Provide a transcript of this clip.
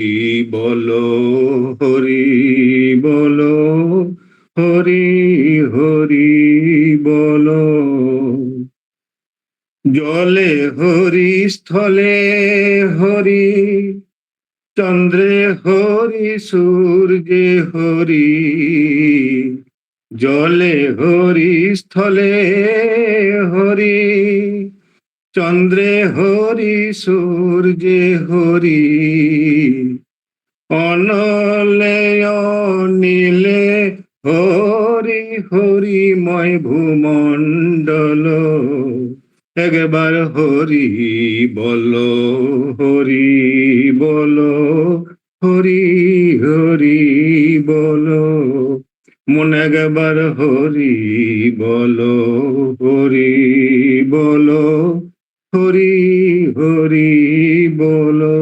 হরি বলো হরি বলো, হরি হরি বলো। জলে হরি, স্থলে হরি, চন্দ্রে হরি, সূর্যে হরি, জলে হরি, স্থলে হরি। চন্দ্রে হরি, সূর্যে হরি। অনলে নীলে হরি হরিময় ভূমণ্ডল। একবার হরি বলো হরি বলো, হরি হরি বলো। মন একবার হরি বলো হরি বলো। হরি হরি বলো।